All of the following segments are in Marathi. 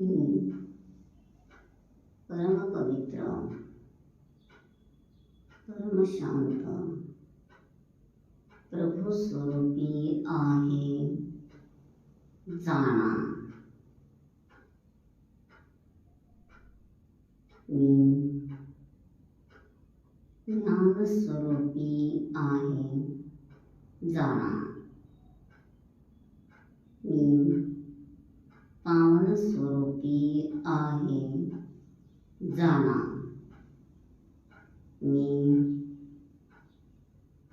मी परमपवित्र परमशांत प्रभू स्वरूपी आहे. जाणा. मी ज्ञानस्वरूपी आहे. जाणा. मी पावनस्वरूपी आहे. जाणा मी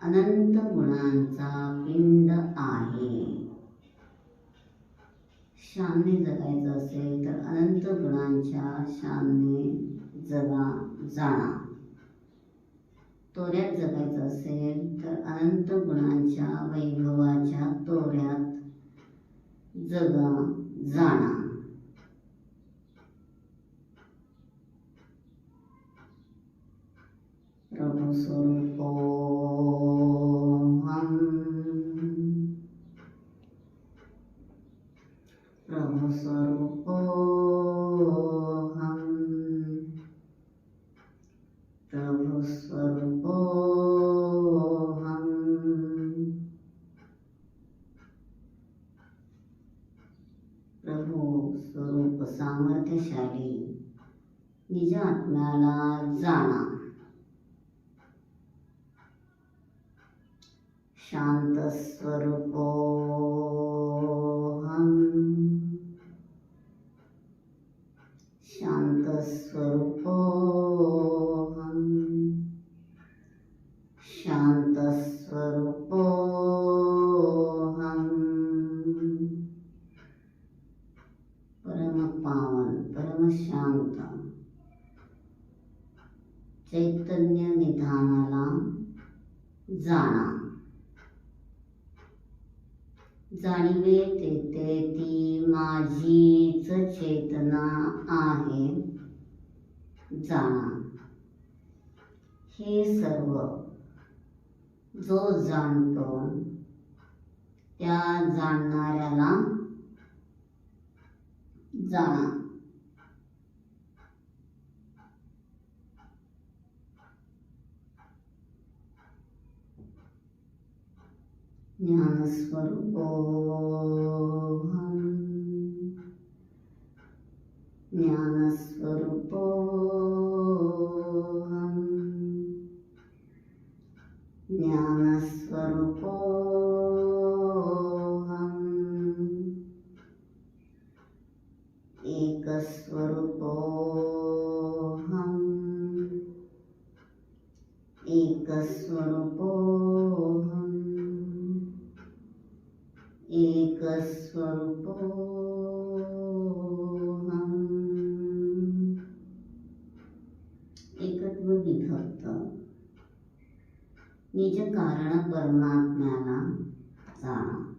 अनंत गुणांचा पिंड आहे. शानने जगायचं असेल तर अनंत गुणांच्या शानने जगा जाणा. तोऱ्यात जगायचं असेल तर अनंत गुणांच्या वैभवाच्या तोऱ्यात जगा. जाणा प्रभू स्वरूपोऽहम् प्रभु स्वरूपोऽहम् निज आत्म्याला जाणा शांत स्वरूपोऽहम् शांत स्वरूपोऽहम् शांत स्वरूपोऽहम् परम पावन परम शांत चैतन्य निधानाला जाणा जाणीवे तेथे ती माझीच चेतना आहे. जाणा हे सर्व जो जाणतो त्या जाणणाऱ्याला जाणा ज्ञानस्वरूपोऽहम् ज्ञानस्वरूपोऽहम् निज कारण परमात्म्याला जाणा.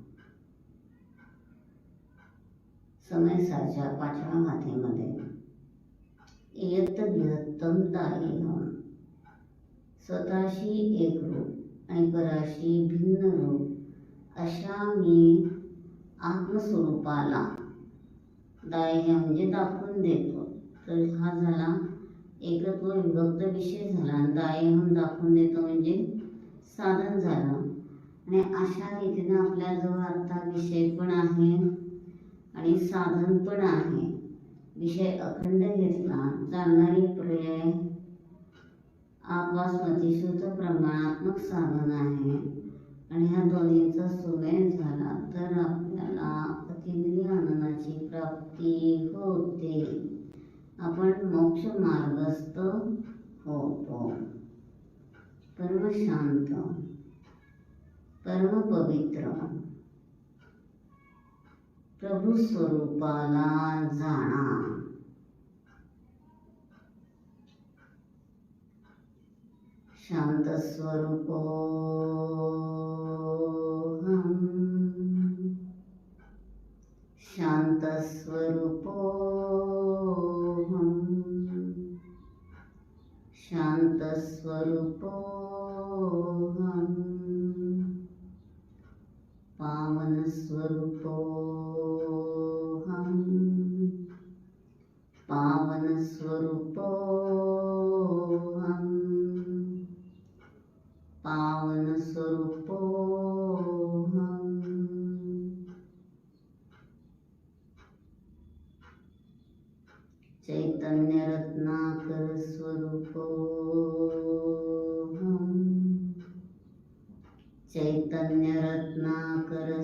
समयसाच्या पाचव्या माथेमध्ये. इयत्त विहत्तम दायेहम स्वतःशी एक रूप आणि पराशी भिन्न रूप अशा मी आत्मस्वरूपाला दायह्य म्हणजे दाखवून देतो. तर हा झाला एकत्व विभक्त विषय झाला. आणि दायहम दाखवून देतो म्हणजे साधन झालं. आणि अशा रीतीनं आपल्याजवळ आता विषय पण आहे आणि साधन पण आहे. विषय अखंड घेतला जाणणारी पर्याय शुद्ध प्रमाणात्मक साधन आहे. आणि ह्या दोन्हीचा सुमेळ झाला तर आपल्याला अतिंद्रिय आनंदाची प्राप्ती होते. आपण मोक्ष मार्गस्थ होतो. परम शांत परम पवित्र प्रभू स्वरूपाला जाणा शांत स्वरूपोऽहम् शान्तस्वरूपोऽहं पावनस्वरूपोऽहं पावनस्वरूपोऽहं पावनस्वरूप चैतन्यरत्नाकर स्वरूपोऽहम् चैतन्यरत्नाकर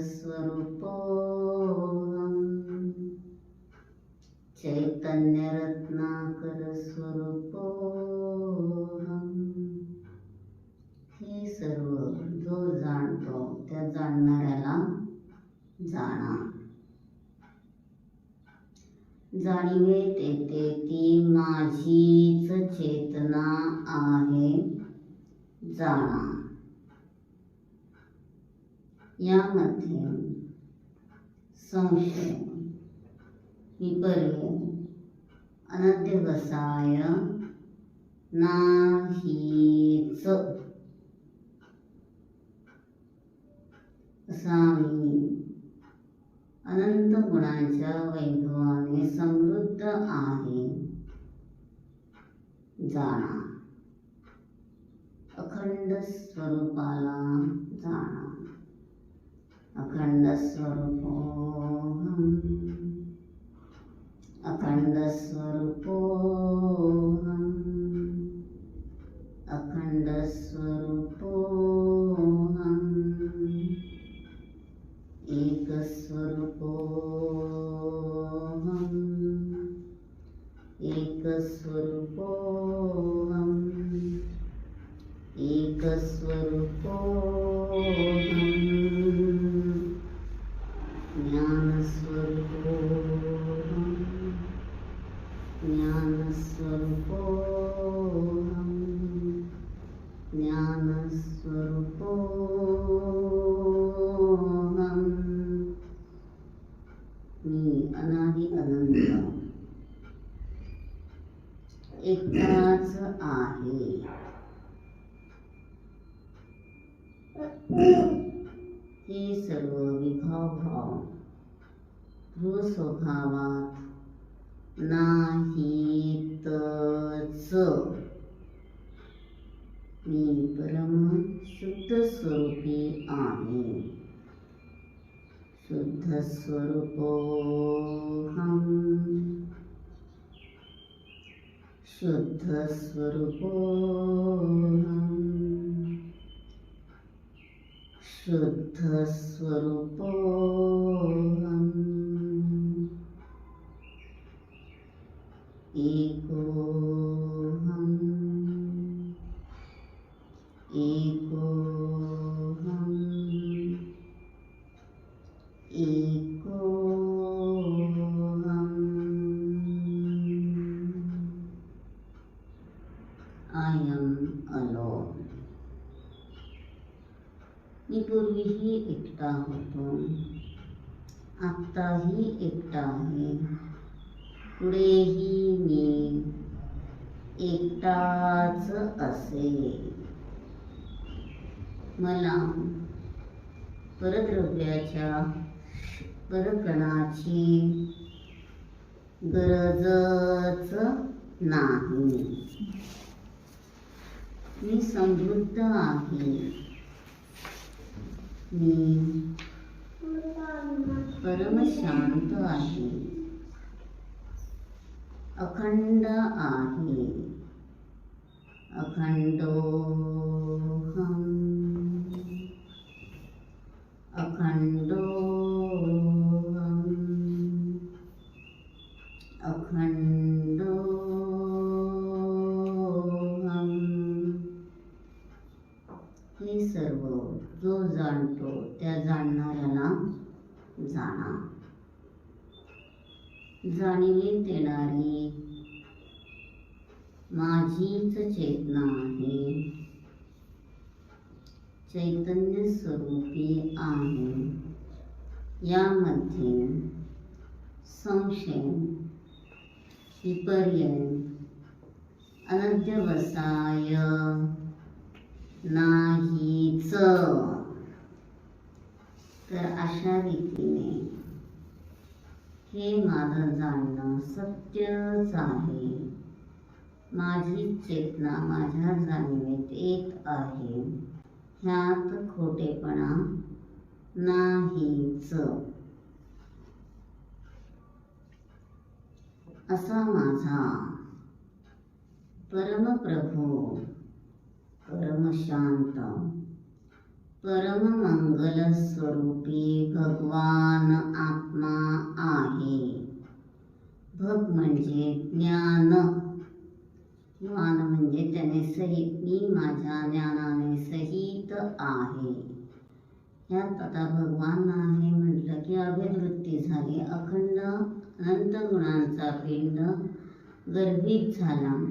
चैतन्य रत्नाकर स्वरूपोऽहम् हे सर्व जो जाणतो त्या जाणणाऱ्याला जाणा. जाणीवे तेथे ती माझीच चेतना आहे जाणा यामध्ये संशय विपर्य अनध्यवसाय नाहीच. असा मी अनंत गुणांच्या वैभवाने समृद्ध आहे. जाणा. अखंड स्वरूपाला जाणा. अखंड स्वरूपोहम अखंड स्वरूपोहम अखंड स्वरूप ज्ञान स्वरूपोहम मी अनादि अनंत। एकटाच आहे। हे सर्व विभाव भाव स्वभावात नाहीतच. मी परम शुद्ध स्वरूपी आहे. शुद्ध स्वरूपोहम शुद्ध स्वरूपोहम शुद्ध स्वरूपोहम एकोहम एकोहम एकोहम आय एम अलोन मी पूर्वीही एकटा होतो आत्ताही एकटा आहे. पुढेही मी एकटाच असे मला परद्रव्याच्या परकणाची गरजच नाही. मी समृद्ध आहे. मी परमशांत आहे. अखंड आहे. अखंडोहम अखंडोहम अखंडोहम हे सर्व जो जाणतो त्या जाणणाऱ्याला जाणा. जाणीवे माझीच चेतना आहे. चैतन्य स्वरूपी आहे. यामध्ये संशय विपर्य अनद्यवसाय नाहीच. तर अशा रीतीने हे माझं जाणणं सत्यच आहे. माझी चेतना माझ्या जाणीवेत येत आहे. ह्यात खोटेपणा नाहीच. असा माझा परमप्रभू परमशांत परममंगल स्वरूपी भगवान आत्मा आहे. भग म्हणजे ज्ञान. ज्ञान म्हणजे त्याने सहित मी माझ्या ज्ञानाने सहित आहे. यात आता भगवान आहे म्हटलं की अभिवृत्ती झाली. अखंड अनंत गुणांचा पिंड गर्भित झाला.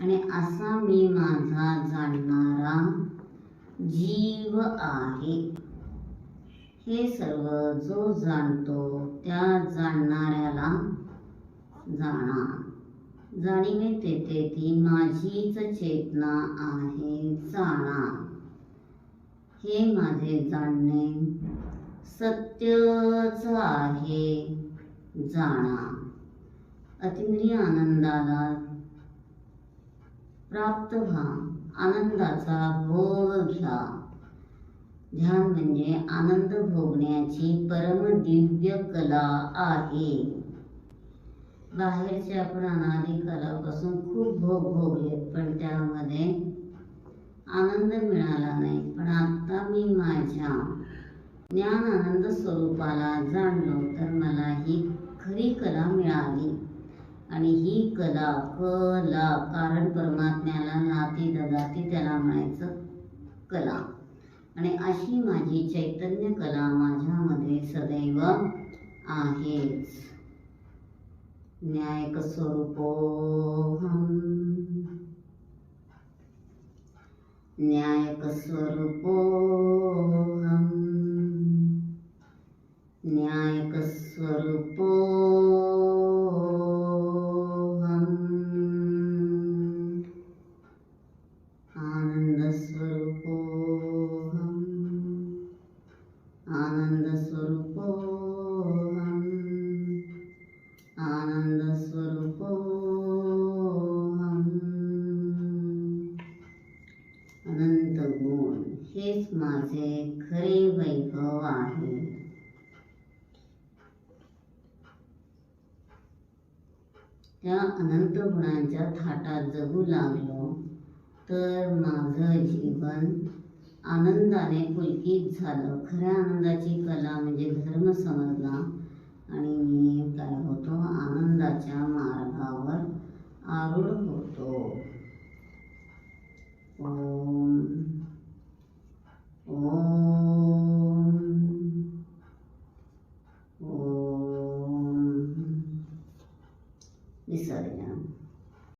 आणि असा मी माझा जाणणारा जीव आहे. हे सर्व जो जाणतो त्या जाणणाऱ्याला जाणार जाणीवे तेथे ती माझीच चेतना आहे जाणा. हे माझे जाणणे सत्यच आहे जाणा. अतिंद्रिय आनंदाला प्राप्त व्हा. आनंदाचा भोग घ्या. ध्यान म्हणजे आनंद भोगण्याची परम दिव्य कला आहे. बाहेरच्या आपण अनादी कलापासून खूप भोग भोगले पण त्यामध्ये आनंद मिळाला नाही. पण आत्ता मी माझ्या ज्ञान आनंद स्वरूपाला जाणलो तर मला ही खरी कला मिळाली. आणि ही कला कला कारण परमात्म्याला नाती ददाती त्याला म्हणायचं कला. आणि अशी माझी चैतन्य कला माझ्यामध्ये सदैव आहेच न्यायक स्वरूपोहम न्यायक अनंत गुणांच्या थाटात जगू लागलो तर माझं जीवन आनंदाने पुलकित झालं. खऱ्या आनंदाची कला म्हणजे धर्म समजला आणि मी काय होतो? आनंदाच्या मार्गावर आरूढ होतो. ओम ओम.